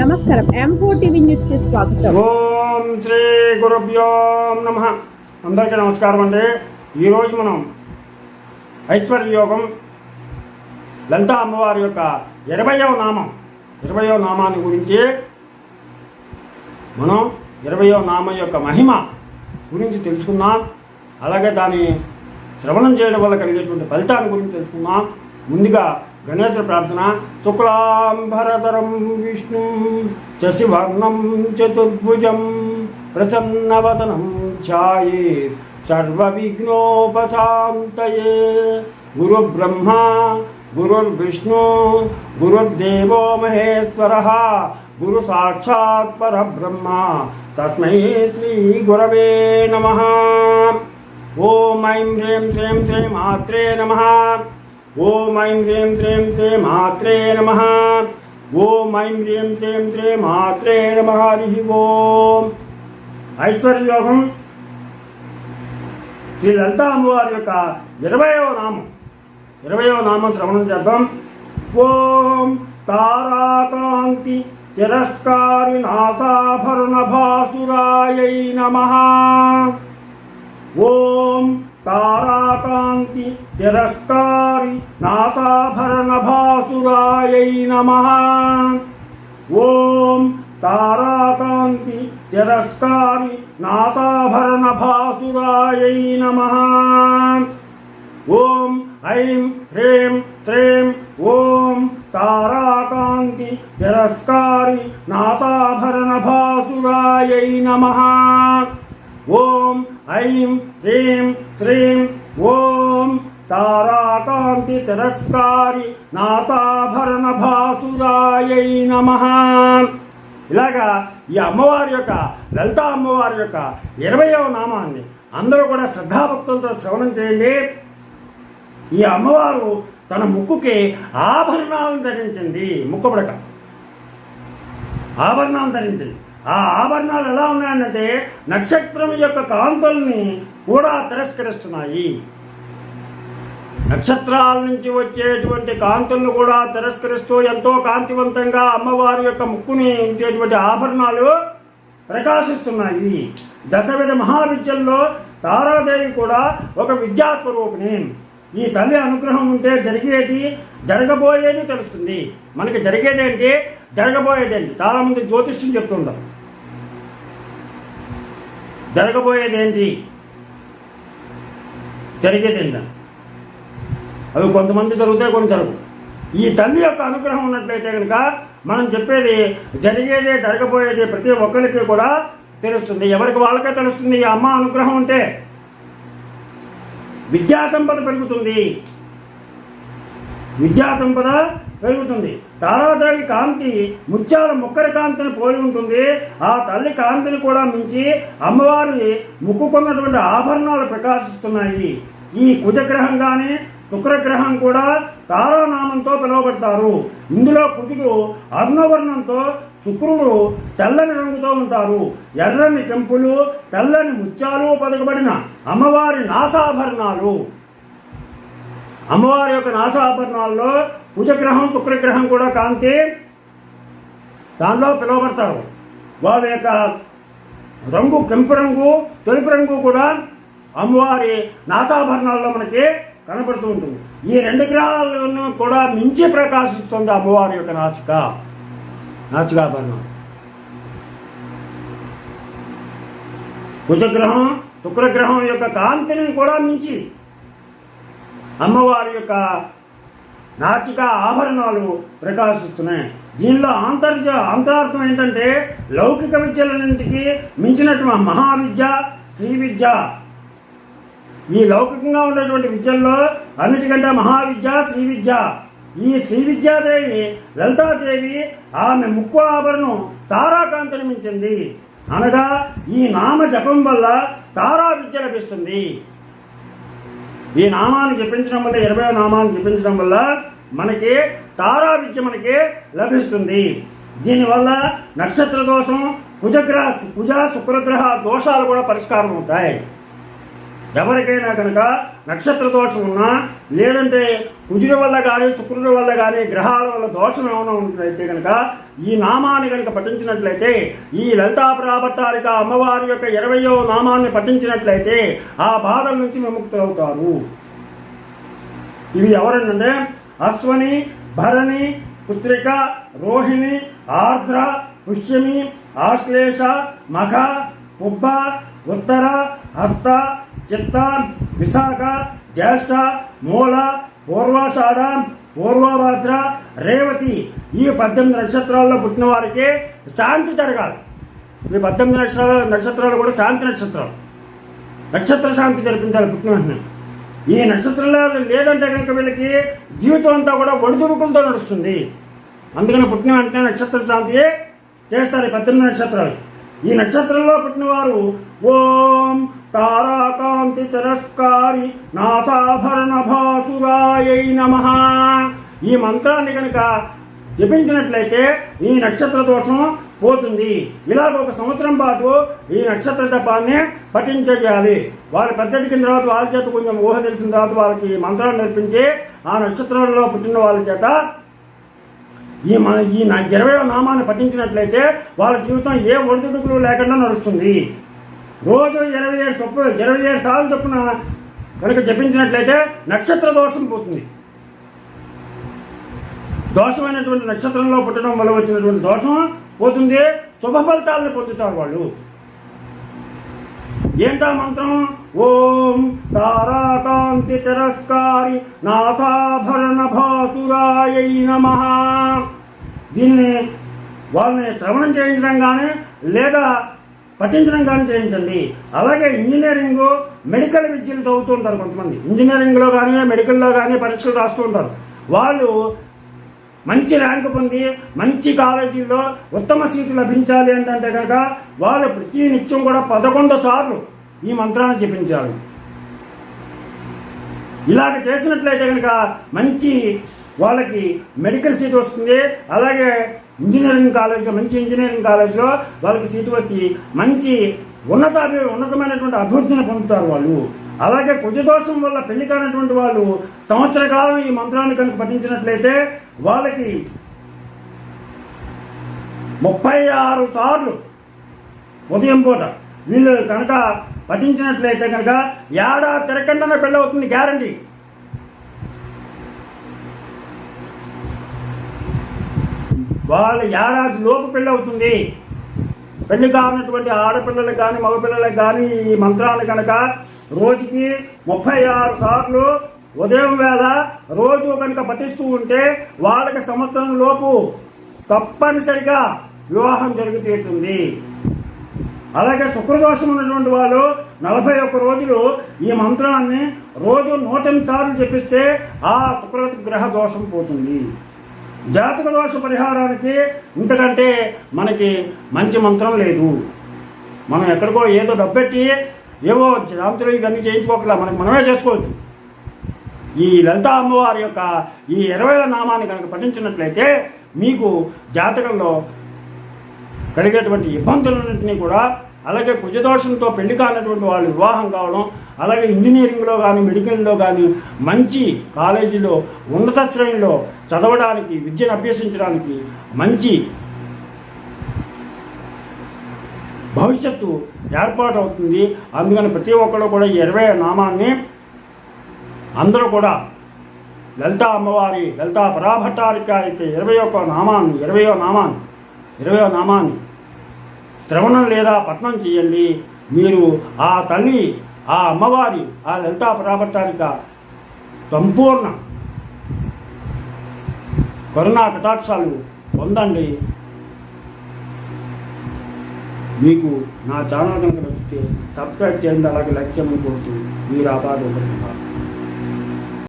నమస్కారం. ఎం టీవీ న్యూస్కి స్వాగతం. ఓం శ్రీ గురుభ్యో నమ. అందరికీ నమస్కారం అండి. ఈరోజు మనం ఐశ్వర్య యోగం అమ్మవారి యొక్క ఇరవయవ నామం ఇరవయో నామాన్ని గురించి మనం ఇరవయో నామం యొక్క మహిమ గురించి తెలుసుకుందాం. అలాగే దాని శ్రవణం చేయడం వల్ల కలిగేటువంటి ఫలితాన్ని గురించి తెలుసుకుందాం. ముందుగా गणेश प्रार्थना विष्णु भरतरं चतुर्भुज शशिभग्नं चतुर्भुजं प्रसन्नवदनं ध्यायेत्, सर्वविघ्नोपशान्तये। गुरुब्रह्मा गुरुर्विष्णु, गुरुर्देवो महेश्वरः ब्रह्म परब्रह्मा श्री गुरव नम। ओं ऐं श्रीं श्रीं श्रीमात्रे नमः। ఓం ఐం హ్రీం శ్రీం శ్రీ మాత్రే నమ. ఓం ఐం హ్రీం శ్రీం శ్రీ మాత్రే నమ హరి ఓం. ఐశ్వర్యోగం శ్రీ లలితా అమ్మవారి యొక్క ఇరవయవ నామం. ఇరవయవ నామం శ్రవణం చేద్దాం. ఓం తారాకాంతి తిరస్కారి నాథాభరణ భాసురాయై నమ. ఓం తారాకాంతి తిరస్కారి నాథాభరణ భాసురాయై నమ ఓం తారాకాంతి తిరస్కారి నాథాభరణ భాసురాయై నమ ఓం ఐం హ్రీం శ్రీం ఓం తారాకాంతి తిరస్కారి నాథాభరణ భాసురాయై నమ ఓం ఐం హ్రీం శ్రీం ఓం తారాకాంతి తిరస్కారి నాతాభరణ భాసురాయై నమ. ఇలాగా ఈ అమ్మవారి యొక్క లలిత అమ్మవారి యొక్క ఇరవయవ నామాన్ని అందరూ కూడా శ్రద్ధాభక్తులతో శ్రవణం చేయండి. ఈ అమ్మవారు తన ముక్కుకి ఆభరణాలను ధరించింది. ముక్కుపడక ఆభరణాలు ధరించింది. ఆ ఆభరణాలు ఎలా ఉన్నాయంటే నక్షత్రం యొక్క కాంతుల్ని కూడా తిరస్కరిస్తున్నాయి. నక్షత్రాల నుంచి వచ్చేటువంటి కాంతులను కూడా తిరస్కరిస్తూ ఎంతో కాంతివంతంగా అమ్మవారి యొక్క ముక్కుని ఉంచేటువంటి ఆభరణాలు ప్రకాశిస్తున్నాయి. దశవిధ మహావిద్యల్లో తారాదేవి కూడా ఒక విద్యాస్వరూపిణి. ఈ తల్లి అనుగ్రహం ఉంటే జరిగేది జరగబోయేది తెలుస్తుంది. మనకి జరిగేది ఏంటి? జరగబోయేది ఏంటి? చాలామంది జ్యోతిష్యం చెప్తుంటారు. జరగబోయేది ఏంటి జరిగేది ఏంటని అవి కొంతమంది జరుగుతాయి కొన్ని జరుగు. ఈ తల్లి యొక్క అనుగ్రహం ఉన్నట్లయితే కనుక మనం చెప్పేది జరిగేదే జరగబోయేది ప్రతి ఒక్కరికి కూడా తెలుస్తుంది. ఎవరికి వాళ్ళకే తెలుస్తుంది? ఈ అమ్మ అనుగ్రహం ఉంటే విద్యా సంపద పెరుగుతుంది. విద్యా సంపద పెరుగుతుంది. తారాదేవి కాంతి ముత్యాల ముక్కరి కాంతిని పోలి ఉంటుంది. ఆ తల్లి కాంతిని కూడా మించి అమ్మవారి ముక్కుకున్నటువంటి ఆభరణాలు ప్రకాశిస్తున్నాయి. ఈ కుజగ్రహం కానీ శుక్రగ్రహం కూడా తారానామంతో పిలువబడతారు. ఇందులో కుజుడు అర్ణవర్ణంతో శుక్రుడు తెల్లని రంగుతో ఉంటారు. ఎర్రని కెంపులు తెల్లని ముత్యాలు పదకబడిన అమ్మవారి నాసాభరణాలు. అమ్మవారి యొక్క నాసాభరణాల్లో కుజగ్రహం శుక్రగ్రహం కూడా కాంతి. దానిలో పిలువబడతారు. వాళ్ళ యొక్క రంగు కెంపు రంగు తెలుపు రంగు కూడా అమ్మవారి నాతాభరణాల్లో మనకి కనబడుతూ ఉంటుంది. ఈ రెండు గ్రహాలను కూడా మించి ప్రకాశిస్తుంది అమ్మవారి యొక్క నాచిక నాచికాభరణం కుజగ్రహం శుక్రగ్రహం యొక్క కాంతిని కూడా మించి అమ్మవారి యొక్క నాచిక ఆభరణాలు ప్రకాశిస్తున్నాయి. దీనిలో అంతర్జ అంతరార్థం ఏంటంటే లౌకిక విద్యలన్నింటికి మించినటువంటి మహావిద్య శ్రీ విద్య ఈ లౌకికంగా ఉన్నటువంటి విద్యల్లో అన్నిటికంటే మహావిద్య శ్రీ విద్య ఈ శ్రీ విద్యాదేవి లలితాదేవి ఆమె ముక్కు ఆభరణం తారాకాంతని మించింది. అనగా ఈ నామ జపం వల్ల తారా విద్య లభిస్తుంది. ఈ నామాన్ని జపించడం వల్ల ఇరవై నామాన్ని జపించడం వల్ల మనకి తారా విద్య మనకి లభిస్తుంది. దీనివల్ల నక్షత్ర దోషం కుజగ్రహ కుజ శుక్రగ్రహ దోషాలు కూడా పరిష్కారం అవుతాయి. ఎవరికైనా కనుక నక్షత్ర దోషం ఉన్నా లేదంటే కుజుల వల్ల కానీ శుక్రుల వల్ల కానీ గ్రహాల వల్ల దోషం ఏమైనా ఉన్నట్లయితే కనుక ఈ నామాన్ని కనుక పఠించినట్లయితే ఈ లలితా ప్రాపత్తారిక అమ్మవారి యొక్క ఇరవయో నామాన్ని పఠించినట్లయితే ఆ బాధల నుంచి విముక్తులవుతారు. ఇవి ఎవరంటే అశ్వని భరణి పుత్రిక రోహిణి ఆర్ద్ర పుష్యమి ఆశ్లేష మఘ ఉబ్బ ఉత్తర హస్త చిత్త విశాఖ జ్యేష్ఠ మూల పూర్వాషాఢ పూర్వభద్ర రేవతి ఈ పద్దెనిమిది నక్షత్రాల్లో పుట్టిన వారికి శాంతి జరగాలి. ఈ పద్దెనిమిది నక్షత్రాల నక్షత్రాలు కూడా శాంతి నక్షత్రాలు. నక్షత్ర శాంతి జరిపించాలి పుట్టిన వెంటనే. ఈ నక్షత్రంలో లేదంటే కనుక వీళ్ళకి జీవితం అంతా కూడా ఒడిదుడుకులతో నడుస్తుంది. అందుకని పుట్టిన వెంటనే నక్షత్ర శాంతియే చేస్తారు ఈ పద్దెనిమిది నక్షత్రాలు ఈ నక్షత్రంలో పుట్టిన వారు ఓం తారాకాంతి తిరస్కారి నాసాభరణ భాసురాయై నమ ఈ మంత్రాన్ని కనుక జపించినట్లయితే ఈ నక్షత్ర దోషం పోతుంది. ఇలాగ ఒక సంవత్సరం పాటు ఈ నక్షత్ర జపాన్ని పఠించేయాలి. వారి పద్ధతి కింద తర్వాత వాళ్ళ చేత కొంచెం ఊహ తెలిసిన తర్వాత వాళ్ళకి ఈ మంత్రాలు నేర్పించి ఆ నక్షత్రంలో పుట్టిన వాళ్ళ చేత ఈ మన ఈ నా ఇరవై నామాన్ని పఠించినట్లయితే వాళ్ళ జీవితం ఏ ఒడిదుడుకులు లేకుండా నడుస్తుంది. రోజు ఇరవై ఏడు చొప్పున ఇరవై ఏడు సార్లు చొప్పున కనుక జపించినట్లయితే నక్షత్ర దోషం పోతుంది. దోషమైనటువంటి నక్షత్రంలో పుట్టడం వల్ల వచ్చినటువంటి దోషం పోతుంది. శుభ ఫలితాలను పొందుతారు వాళ్ళు. ఏంటా మంత్రం? ఓం తారాకాంతి తిరస్కారి నాథాభరణ భాతురాయ నమ. దీన్ని వాళ్ళని శ్రవణం చేయించడం కానీ లేదా పఠించడం కానీ చేయించండి. అలాగే ఇంజనీరింగ్ మెడికల్ విద్యలు చదువుతూ ఉంటారు కొంతమంది. ఇంజనీరింగ్లో కానీ మెడికల్లో కానీ పరీక్షలు రాస్తూ ఉంటారు. వాళ్ళు మంచి ర్యాంక్ పొంది మంచి కాలేజీలో ఉత్తమ సీటు లభించాలి అంటే కనుక వాళ్ళు ప్రతి నిత్యం కూడా పదకొండు సార్లు ఈ మంత్రాన్ని జపించాలి. ఇలాగ చేసినట్లయితే కనుక మంచి వాళ్ళకి మెడికల్ సీట్ వస్తుంది. అలాగే ఇంజనీరింగ్ కాలేజ్లో మంచి ఇంజనీరింగ్ కాలేజ్లో వాళ్ళకి సీటు వచ్చి మంచి ఉన్నత ఉన్నతమైనటువంటి అభివృద్ధిని పొందుతారు వాళ్ళు. అలాగే కుజదోషం వల్ల పెళ్ళి కానటువంటి వాళ్ళు సంవత్సర కాలం ఈ మంత్రాన్ని కనుక పఠించినట్లయితే వాళ్ళకి ముప్పై ఆరు సార్లు ఉదయం పూట వీళ్ళు కనుక పఠించినట్లయితే కనుక ఏడాది తిరగకుండానే పెళ్ళవుతుంది గ్యారంటీ. వాళ్ళ ఏడాది లోపు పెళ్ళి అవుతుంది పెళ్ళి కానటువంటి ఆడపిల్లలకు కానీ మగపిల్లలకు కానీ ఈ మంత్రాలు కనుక రోజుకి ముప్పై ఆరు సార్లు ఉదయం వేళ రోజు కనుక పఠిస్తూ ఉంటే వాళ్ళకి సంవత్సరం లోపు తప్పనిసరిగా వివాహం జరుగుతీరుతుంది అలాగే శుక్రదోషం ఉన్నటువంటి వాళ్ళు నలభై ఒక్క రోజులు ఈ మంత్రాన్ని రోజు నూట సార్లు చెప్పిస్తే ఆ శుక్ర గ్రహ దోషం పోతుంది. జాతక దోష పరిహారానికి ఇంతకంటే మనకి మంచి మంత్రం లేదు. మనం ఎక్కడికో ఏదో డబ్బెట్టి ఏవో జాంతులు ఇవన్నీ చేయించుకోకలా మనకి మనమే చేసుకోవచ్చు. ఈ లలిత అమ్మవారి యొక్క ఈ ఇరవై నామాన్ని కనుక పఠించినట్లయితే మీకు జాతకంలో కలిగేటువంటి ఇబ్బందులన్నింటినీ కూడా అలాగే కుజదోషంతో పెళ్ళి కానటువంటి వాళ్ళు వివాహం కావడం అలాగే ఇంజనీరింగ్లో కానీ మెడికల్లో కానీ మంచి కాలేజీలో ఉన్నత శ్రేణిలో చదవడానికి విద్యను అభ్యసించడానికి మంచి భవిష్యత్తు ఏర్పాటు అవుతుంది అందుకని ప్రతి ఒక్కరు కూడా ఈ ఇరవై నామాన్ని అందరూ కూడా లలితా అమ్మవారి లలితా పరాభట్టారిక యొక్క ఇరవై ఒక్క నామాన్ని ఇరవయో నామాన్ని ఇరవై నామాన్ని. శ్రవణం లేదా పట్నం చేయండి. మీరు ఆ తల్లి ఆ అమ్మవారి ఆ లలితా పరాభట్టారిక సంపూర్ణ కరుణా కటాక్షాలు పొందండి. మీకు నా ఛానల్ కనుక నచ్చితే సబ్స్క్రైబ్ చేయండి. అలాగే లైక్ చేయమని కోరుతూ మీరు ఆపాద